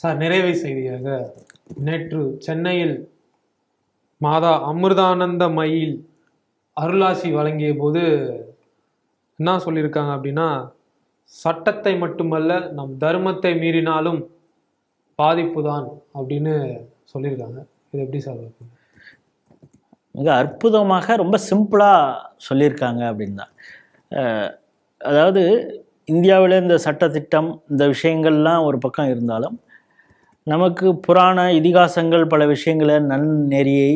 Sir நிறைவை செய்தியாக. நேற்று சென்னையில் மாதா அமிர்தானந்த மயில் அருளாசி வழங்கிய போது என்ன சொல்லியிருக்காங்க அப்படின்னா சட்டத்தை மட்டுமல்ல நம் தர்மத்தை மீறினாலும் பாதிப்பு தான் அப்படின்னு சொல்லியிருக்காங்க. இது எப்படி சார் மிக அற்புதமாக ரொம்ப சிம்பிளாக சொல்லியிருக்காங்க அப்படின்னு. தான் அதாவது இந்தியாவில் இந்த சட்டத்திட்டம் இந்த விஷயங்கள்லாம் ஒரு பக்கம் இருந்தாலும் நமக்கு புராண இதிகாசங்கள் பல விஷயங்களை நன்னெறியை நெறியை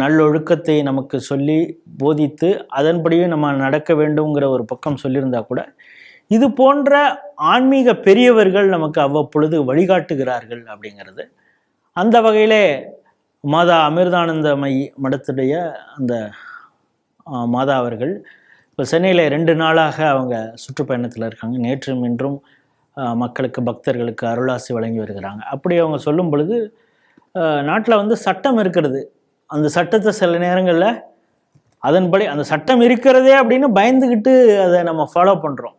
நல்லொழுக்கத்தை நமக்கு சொல்லி போதித்து அதன்படியே நம்ம நடக்க வேண்டுங்கிற ஒரு பக்கம் சொல்லியிருந்தா கூட இது போன்ற ஆன்மீக பெரியவர்கள் நமக்கு அவ்வப்பொழுது வழிகாட்டுகிறார்கள் அப்படிங்கிறது. அந்த வகையிலே மாதா அமிர்தானந்த மை மடத்துடைய அந்த மாதா அவர்கள் இப்போ சென்னையில் ரெண்டு நாளாக அவங்க சுற்றுப்பயணத்தில் இருக்காங்க. நேற்றும் இன்றும் மக்களுக்கு பக்தர்களுக்கு அருளாசி வழங்கி வருகிறாங்க. அப்படி அவங்க சொல்லும் பொழுது நாட்டில் வந்து சட்டம் இருக்கிறது. அந்த சட்டத்தை சில நேரங்களில் அதன்படி அந்த சட்டம் இருக்கிறதே அப்படின்னு பயந்துக்கிட்டு அதை நம்ம ஃபாலோ பண்ணுறோம்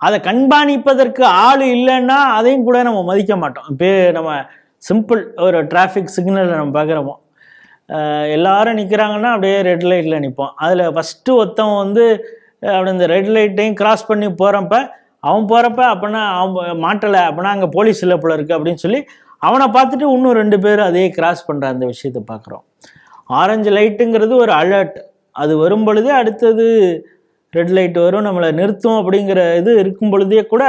அதை கண்காணிப்பதற்கு ஆள் இல்லைன்னா அதையும் கூட நம்ம மதிக்க மாட்டோம். இப்போ நம்ம சிம்பிள் ஒரு டிராஃபிக் சிக்னலில் நம்ம பார்க்குறோமோ எல்லாரும் நிற்கிறாங்கன்னா அப்படியே ரெட் லைட்டில் நிற்போம் அதில் ஃபஸ்ட்டு ஒருத்தவன் வந்து அப்படி இந்த ரெட் லைட்டையும் கிராஸ் பண்ணி போகிறப்ப அவன் போகிறப்ப அப்படின்னா அவன் மாட்டலை அப்படின்னா அங்கே போலீஸ் இல்லை போல இருக்குது அப்படின்னு சொல்லி அவனை பார்த்துட்டு இன்னும் ரெண்டு பேர் அதே கிராஸ் பண்ணுற அந்த விஷயத்தை பார்க்குறோம். ஆரஞ்சு லைட்டுங்கிறது ஒரு அலர்ட் அது வரும் பொழுதே அடுத்தது ரெட் லைட் வரும் நம்மளை நிறுத்தும் அப்படிங்கிற இது இருக்கும் பொழுதே கூட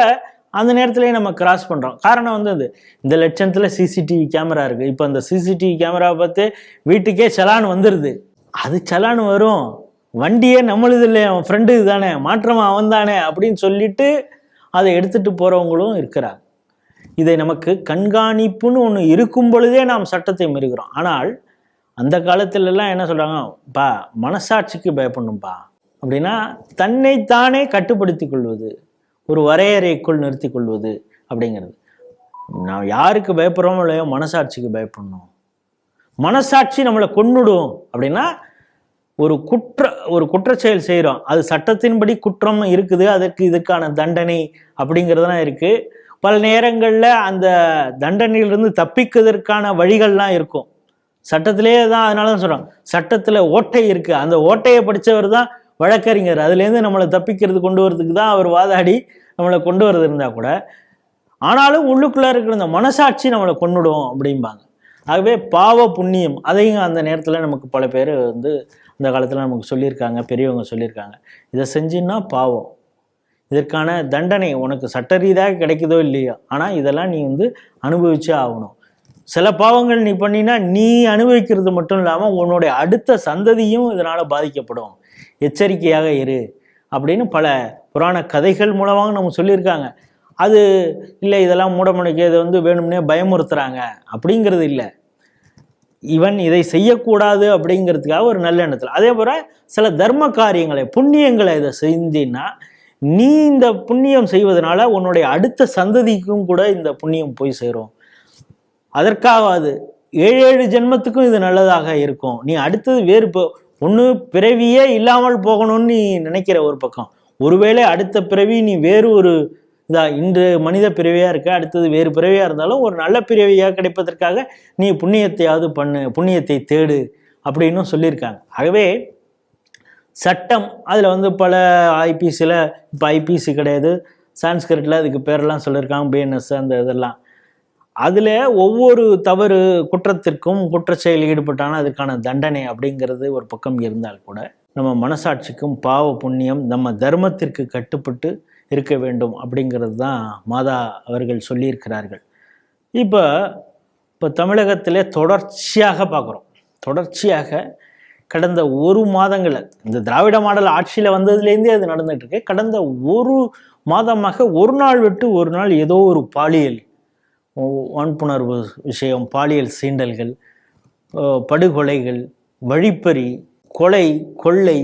அந்த நேரத்துலேயே நம்ம கிராஸ் பண்ணுறோம் காரணம் வந்து அது இந்த லட்சத்தில் சிசிடிவி கேமரா இருக்குது இப்போ அந்த சிசிடிவி கேமராவை பார்த்து வீட்டுக்கே சலான் வந்துடுது அது சலான் வரும். வண்டியே நம்மளுது இல்லை அவன் ஃப்ரெண்டு தானே மாற்றம் அவன் தானே அப்படின்னு சொல்லிட்டு அதை எடுத்துகிட்டு போகிறவங்களும் இருக்கிறாங்க. இதை நமக்கு கண்காணிப்புன்னு ஒன்று இருக்கும் பொழுதே நாம் சட்டத்தை மீறுகிறோம். ஆனால் அந்த காலத்திலலாம் என்ன சொல்கிறாங்க பா மனசாட்சிக்கு பயப்படணும்ப்பா அப்படின்னா தன்னைத்தானே கட்டுப்படுத்தி கொள்வது ஒரு வரையறைக்குள் நிறுத்தி கொள்வது அப்படிங்கிறது. நான் யாருக்கு பயப்படுறோமோ இல்லையோ மனசாட்சிக்கு பயப்படணும். மனசாட்சி நம்மளை கொன்னுடும் அப்படின்னா ஒரு குற்ற ஒரு குற்றச்செயல் செய்கிறோம் அது சட்டத்தின்படி குற்றம் இருக்குது அதற்கு இதுக்கான தண்டனை அப்படிங்கிறதுலாம் இருக்குது பல நேரங்களில் அந்த தண்டனையிலிருந்து தப்பிக்கிறதுக்கான வழிகள்லாம் இருக்கும். சட்டத்திலே தான் அதனால தான் சொல்கிறோம் சட்டத்தில் ஓட்டை இருக்குது அந்த ஓட்டையை படித்தவர் தான் வழக்கறிஞர். அதுலேருந்து நம்மளை தப்பிக்கிறது கொண்டு வரதுக்கு தான் அவர் வாதாடி நம்மளை கொண்டு வரது இருந்தால் கூட. ஆனாலும் உள்ளுக்குள்ளே இருக்கிற இந்த மனசாட்சி நம்மளை கொன்னுடும் அப்படிம்பாங்க. ஆகவே பாவ புண்ணியம் அதையும் அந்த நேரத்தில் நமக்கு பல பேர் வந்து அந்த காலத்தில் நமக்கு சொல்லியிருக்காங்க பெரியவங்க சொல்லியிருக்காங்க. இதை செஞ்சின்னா பாவம். இதற்கான தண்டனை உனக்கு சட்ட ரீதியாக கிடைக்குதோ இல்லையோ ஆனால் இதெல்லாம் நீ வந்து அனுபவிச்சே ஆகணும். சில பாவங்கள் நீ பண்ணினா நீ அனுபவிக்கிறது மட்டும் இல்லாமல் உன்னுடைய அடுத்த சந்ததியும் இதனால் பாதிக்கப்படும். எச்சரிக்கையாக இரு அப்படின்னு பல புராண கதைகள் மூலமாக நம்ம சொல்லியிருக்காங்க. அது இல்லை இதெல்லாம் மூடமணிக்கு இதை வந்து வேணும்னே பயமுறுத்துறாங்க. அப்படிங்கிறது இல்லை. இவன் இதை செய்யக்கூடாது அப்படிங்கிறதுக்காக ஒரு நல்ல எண்ணத்தில். அதே போல் சில தர்ம காரியங்களை புண்ணியங்களை இதை செஞ்சின்னா நீ இந்த புண்ணியம் செய்வதனால உன்னுடைய அடுத்த சந்ததிக்கும் கூட இந்த புண்ணியம் போய் சேரும். அதற்காக அது ஏழு ஏழு ஜென்மத்துக்கும் இது நல்லதாக இருக்கும். நீ அடுத்தது வேறு இப்போ ஒன்று பிறவியே இல்லாமல் போகணும்னு நீ நினைக்கிற ஒரு பக்கம். ஒருவேளை அடுத்த பிறவி நீ வேறு ஒரு இதா இன்று மனித பிறவியாக இருக்க அடுத்தது வேறு பிறவியாக இருந்தாலும் ஒரு நல்ல பிறவியாக கிடைப்பதற்காக நீ புண்ணியத்தையாவது பண்ணு புண்ணியத்தை தேடு அப்படின்னும் சொல்லியிருக்காங்க. ஆகவே சட்டம் அதில் வந்து பல ஐபிசியில் இப்போ ஐபிசி கிடையாது சான்ஸ்கிரிட்டில் அதுக்கு பேரெல்லாம் சொல்லியிருக்காங்க பிஎன்எஸ் அந்த இதெல்லாம். அதில் ஒவ்வொரு தவறு குற்றத்திற்கும் குற்றச்செயல் ஈடுபட்டாலும் அதுக்கான தண்டனை அப்படிங்கிறது ஒரு பக்கம் இருந்தால் கூட நம்ம மனசாட்சிக்கும் பாவ புண்ணியம் நம்ம தர்மத்திற்கு கட்டுப்பட்டு இருக்க வேண்டும் அப்படிங்கிறது தான் மாதா அவர்கள் சொல்லியிருக்கிறார்கள். இப்போ இப்போ தமிழகத்தில் தொடர்ச்சியாக பார்க்குறோம். தொடர்ச்சியாக கடந்த ஒரு மாதங்களில் இந்த திராவிட மாடல் ஆட்சியில் வந்ததுலேருந்தே அது நடந்துகிட்ருக்கு. கடந்த ஒரு மாதமாக ஒரு நாள் விட்டு ஒரு நாள் ஏதோ ஒரு பாலியல் வன்புணர்வு விஷயம் பாலியல் சீண்டல்கள் படுகொலைகள் வழிப்பறி கொலை கொள்ளை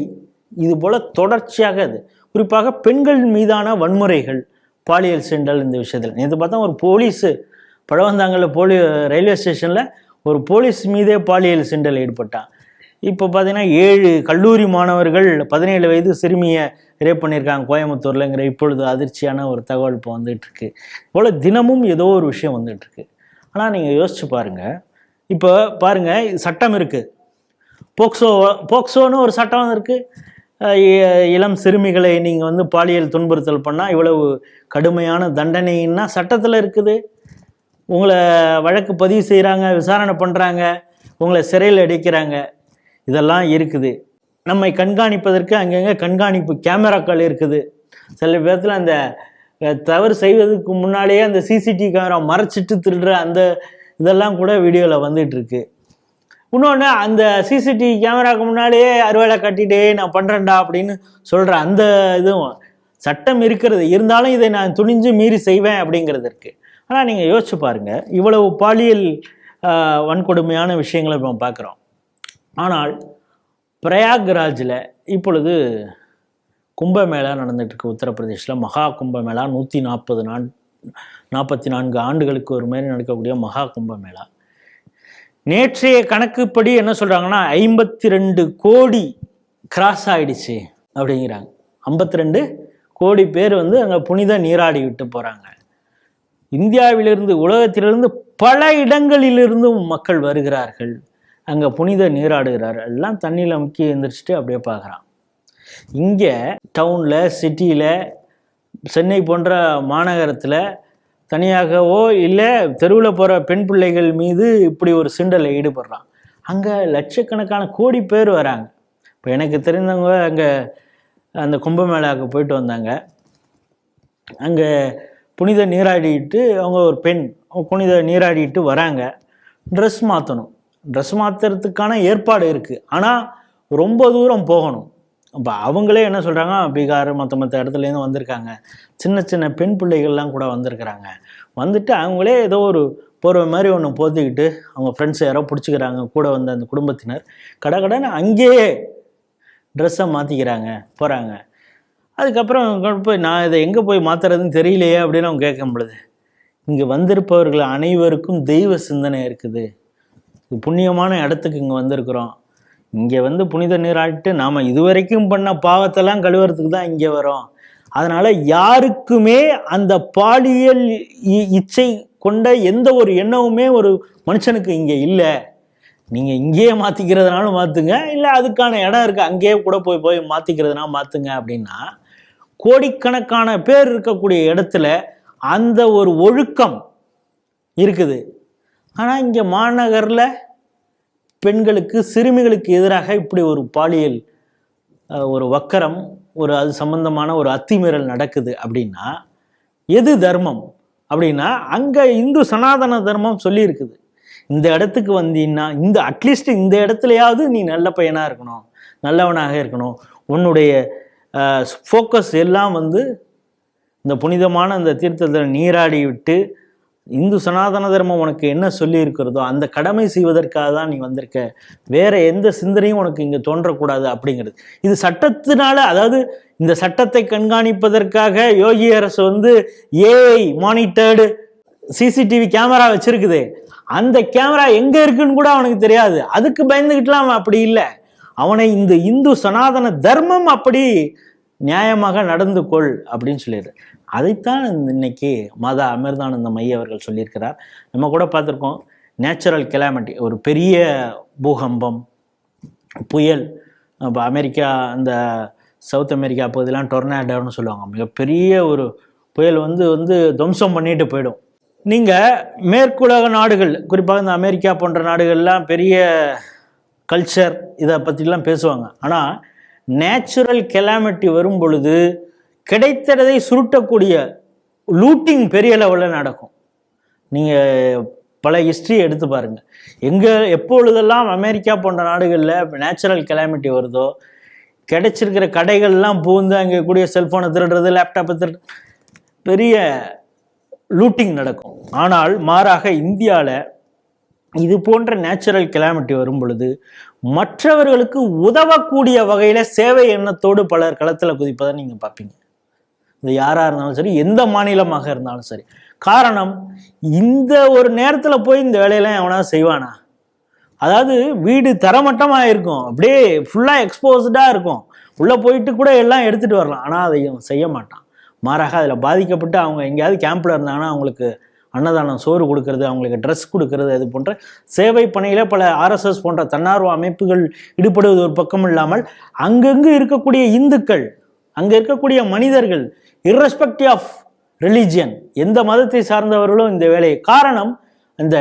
இது போல தொடர்ச்சியாக அது. குறிப்பாக பெண்கள் மீதான வன்முறைகள் பாலியல் சென்றல் இந்த விஷயத்தில். நேற்று பார்த்தா ஒரு போலீஸு பழவந்தாங்கல்ல போலி ரயில்வே ஸ்டேஷனில் ஒரு போலீஸ் மீதே பாலியல் சென்றல் ஈடுபட்டான் இப்போ பார்த்தீங்கன்னா ஏழு கல்லூரி மாணவர்கள் பதினேழு வயது சிறுமியை ரேப் பண்ணியிருக்காங்க கோயம்புத்தூர்லங்கிற இப்பொழுது அதிர்ச்சியான ஒரு தகவல் இப்போ வந்துட்டுருக்கு போல் தினமும் ஏதோ ஒரு விஷயம் வந்துகிட்ருக்கு. ஆனால் நீங்கள் யோசிச்சு பாருங்கள் இப்போ பாருங்கள் சட்டம் இருக்குது போக்சோ போக்சோன்னு ஒரு சட்டம் இருக்குது இளம் சிறுமிகளை நீங்கள் வந்து பாலியல் துன்புறுத்தல் பண்ணால் இவ்வளவு கடுமையான தண்டனைன்னா சட்டத்தில் இருக்குது. உங்களை வழக்கு பதிவு செய்கிறாங்க விசாரணை பண்ணுறாங்க உங்களை சிறையில் அடைக்கிறாங்க. இதெல்லாம் இருக்குது. நம்மை கண்காணிப்பதற்கு அங்கங்கே கண்காணிப்பு கேமராக்கள் இருக்குது. சில பேர்த்தில் அந்த தவறு செய்வதற்கு முன்னாலேயே அந்த சிசிடிவி கேமரா மறைச்சிட்டு திருடுற அந்த இதெல்லாம் கூட வீடியோவில் வந்துட்டுருக்கு இன்னொன்று அந்த சிசிடிவி கேமராவுக்கு முன்னாலேயே அறுவடை கட்டிட்டே நான் பண்ணுறேன்டா அப்படின்னு சொல்கிற அந்த இதுவும் சட்டம் இருக்கிறது. இருந்தாலும் இதை நான் துணிஞ்சு மீறி செய்வேன் அப்படிங்கிறது இருக்குது ஆனால் நீங்கள் யோசிச்சு பாருங்கள் இவ்வளவு பாலியல் வன்கொடுமையான விஷயங்களை நம்ம பார்க்குறோம். ஆனால் பிரயாக்ராஜில் இப்பொழுது கும்பமேளா நடந்துட்டு இருக்கு உத்தரப்பிரதேசில் மகா கும்பமேளா. நூற்றி நாற்பது நான் நாற்பத்தி நான்கு ஆண்டுகளுக்கு ஒரு மாதிரி நடக்கக்கூடிய மகா கும்பமேளா. நேற்றைய கணக்குப்படி என்ன சொல்கிறாங்கன்னா ஐம்பத்தி ரெண்டு கோடி கிராஸ் ஆகிடுச்சு அப்படிங்கிறாங்க. ஐம்பத்தி ரெண்டு கோடி பேர் வந்து அங்கே புனித நீராடி விட்டு போகிறாங்க இந்தியாவிலிருந்து உலகத்திலிருந்து பல இடங்களிலிருந்தும் மக்கள் வருகிறார்கள். அங்கே புனித நீராடுகிறார்கள் எல்லாம் தண்ணியில் முக்கி எழுந்திரிச்சிட்டு அப்படியே பார்க்குறான். இங்கே டவுனில் சிட்டியில் சென்னை போன்ற மாநகரத்தில் தனியாகவோ இல்லை தெருவில் போகிற பெண் பிள்ளைகள் மீது இப்படி ஒரு சிண்டலில் ஈடுபடுறான். அங்கே லட்சக்கணக்கான கோடி பேர் வராங்க. இப்போ எனக்கு தெரிந்தவங்க அங்கே அந்த கும்பமேளாவுக்கு போயிட்டு வந்தாங்க. அங்கே புனித நீராடிட்டு அவங்க ஒரு பெண் புனித நீராடிட்டு வராங்க. ட்ரெஸ் மாற்றணும் ட்ரெஸ் மாற்றுறதுக்கான ஏற்பாடு இருக்குது ஆனால் ரொம்ப தூரம் போகணும். இப்போ அவங்களே என்ன சொல்கிறாங்க பீகார் மற்ற மற்ற இடத்துலேருந்து வந்திருக்காங்க. சின்ன சின்ன பெண் பிள்ளைகள்லாம் கூட வந்திருக்கிறாங்க. வந்துட்டு அவங்களே ஏதோ ஒரு போகிற மாதிரி ஒன்று போத்திக்கிட்டு அவங்க ஃப்ரெண்ட்ஸ் யாரோ பிடிச்சிக்கிறாங்க. கூட வந்த அந்த குடும்பத்தினர் கடகடன்னு அங்கேயே ட்ரெஸ்ஸை மாற்றிக்கிறாங்க போகிறாங்க அதுக்கப்புறம் போய் நான் இதை எங்கே போய் மாற்றுறதுன்னு தெரியலையே அப்படின்னு அவங்க கேட்க பொழுது இங்கே வந்திருப்பவர்கள் அனைவருக்கும் தெய்வ சிந்தனை இருக்குது. புண்ணியமான இடத்துக்கு இங்கே வந்திருக்கிறோம். இங்கே வந்து புனித நீராட்டு நாம் இதுவரைக்கும் பண்ண பாவத்தெல்லாம் கழுவுறதுக்கு தான் இங்கே வரோம். அதனால் யாருக்குமே அந்த பாலியல் இ- இச்சை கொண்ட எந்த ஒரு எண்ணமுமே ஒரு மனுஷனுக்கு இங்கே இல்லை. நீங்கள் இங்கேயே மாற்றிக்கிறதுனாலும் மாற்றுங்க இல்லை அதுக்கான இடம் இருக்குது அங்கேயே கூட போய் போய் மாற்றிக்கிறதுனா மாற்றுங்க அப்படின்னா கோடிக்கணக்கான பேர் இருக்கக்கூடிய இடத்துல அந்த ஒரு ஒழுக்கம் இருக்குது. ஆனால் இங்கே மாநகரில் பெண்களுக்கு சிறுமிகளுக்கு எதிராக இப்படி ஒரு பாலியல் ஒரு வக்கரம் ஒரு அது சம்பந்தமான ஒரு அத்திமீறல் நடக்குது அப்படின்னா எது தர்மம்? அப்படின்னா அங்கே இந்து சனாதன தர்மம் சொல்லியிருக்குது. இந்த இடத்துக்கு வந்தீங்கன்னா இந்த அட்லீஸ்ட் இந்த இடத்துலையாவது நீ நல்ல பையனாக இருக்கணும் நல்லவனாக இருக்கணும். உன்னுடைய ஃபோக்கஸ் எல்லாம் வந்து இந்த புனிதமான அந்த தீர்த்தத்தில் நீராடி விட்டு இந்து சனாதன தர்மம் உனக்கு என்ன சொல்லி இருக்கிறதோ அந்த கடமை செய்வதற்காக தான் நீ வந்திருக்க. வேற எந்த சிந்தனையும் உனக்கு இங்கே தோன்றக்கூடாது அப்படிங்கிறது. இது சட்டத்தினால அதாவது இந்த சட்டத்தை கண்காணிப்பதற்காக யோகி அரசு வந்து ஏஐ மானிட்டர்டு சிசிடிவி கேமரா வச்சிருக்குது. அந்த கேமரா எங்க இருக்குன்னு கூட அவனுக்கு தெரியாது. அதுக்கு பயந்துக்கிட்டுலாம் அவன் அப்படி இல்லை. அவனை இந்த இந்து சனாதன தர்மம் அப்படி நியாயமாக நடந்து கொள் அப்படின்னு சொல்லிடுறேன் அதைத்தான் இன்னைக்கு மாதா அமிர்தானந்த மைய அவர்கள் சொல்லியிருக்கிறார். நம்ம கூட பார்த்துருக்கோம் நேச்சுரல் கெலாமிட்டி ஒரு பெரிய பூகம்பம் புயல் இப்போ அமெரிக்கா அந்த சவுத் அமெரிக்கா பகுதியெலாம் டொர்னாடோன்னு சொல்லுவாங்க. மிகப்பெரிய ஒரு புயல் வந்து வந்து துவம்சம் பண்ணிட்டு போயிடும். நீங்கள் மேற்குலக நாடுகள் குறிப்பாக இந்த அமெரிக்கா போன்ற நாடுகள்லாம் பெரிய கல்ச்சர் இதை பற்றிலாம் பேசுவாங்க. ஆனால் நேச்சுரல் கெலாமிட்டி வரும் பொழுது கிடைத்ததை சுருட்டக்கூடிய லூட்டிங் பெரிய லெவலில் நடக்கும். நீங்கள் பல ஹிஸ்ட்ரி எடுத்து பாருங்கள் எங்கே எப்பொழுதெல்லாம் அமெரிக்கா போன்ற நாடுகளில் நேச்சுரல் கெலாமிட்டி வருதோ கிடைச்சிருக்கிற கடைகள்லாம் பூந்து அங்கே கூடிய செல்ஃபோனை திருடுறது லேப்டாப்பை திருடு பெரிய லூட்டிங் நடக்கும். ஆனால் மாறாக இந்தியாவில் இது போன்ற நேச்சுரல் கெலாமிட்டி வரும் பொழுது மற்றவர்களுக்கு உதவக்கூடிய வகையில் சேவை எண்ணத்தோடு பலர் களத்தில் குதிப்பதை நீங்கள் பார்ப்பீங்க. இது யாராக இருந்தாலும் சரி எந்த மாநிலமாக இருந்தாலும் சரி. காரணம் இந்த ஒரு நேரத்தில் போய் இந்த வேலையெல்லாம் எவனா செய்வானா? அதாவது வீடு தரமட்டமாக இருக்கும் அப்படியே ஃபுல்லாக எக்ஸ்போஸ்டாக இருக்கும். உள்ளே போயிட்டு கூட எல்லாம் எடுத்துகிட்டு வரலாம். ஆனால் அதை இவன் செய்ய மாட்டான். மாறாக அதில் பாதிக்கப்பட்டு அவங்க எங்கேயாவது கேம்பில் இருந்தாங்கன்னா அவங்களுக்கு அன்னதானம் சோறு கொடுக்கறது அவங்களுக்கு ட்ரெஸ் கொடுக்கறது அது போன்ற சேவை பணியில் பல ஆர்எஸ்எஸ் போன்ற தன்னார்வ அமைப்புகள் ஈடுபடுவது ஒரு பக்கம் இல்லாமல் அங்கங்கு இருக்கக்கூடிய இந்துக்கள் அங்கே இருக்கக்கூடிய மனிதர்கள் இர்ரெஸ்பெக்டிவ் ஆஃப் ரிலீஜியன் எந்த மதத்தை சார்ந்தவர்களும் இந்த வேலையை காரணம் இந்த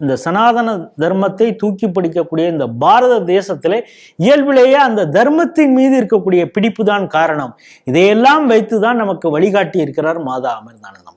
இந்த சனாதன தர்மத்தை தூக்கி பிடிக்கக்கூடிய இந்த பாரத தேசத்திலே இயல்பிலேயே அந்த தர்மத்தின் மீது இருக்கக்கூடிய பிடிப்பு தான் காரணம். இதையெல்லாம் வைத்து தான் நமக்கு வழிகாட்டி இருக்கிறார் மாதா அமிர்தானந்தம்.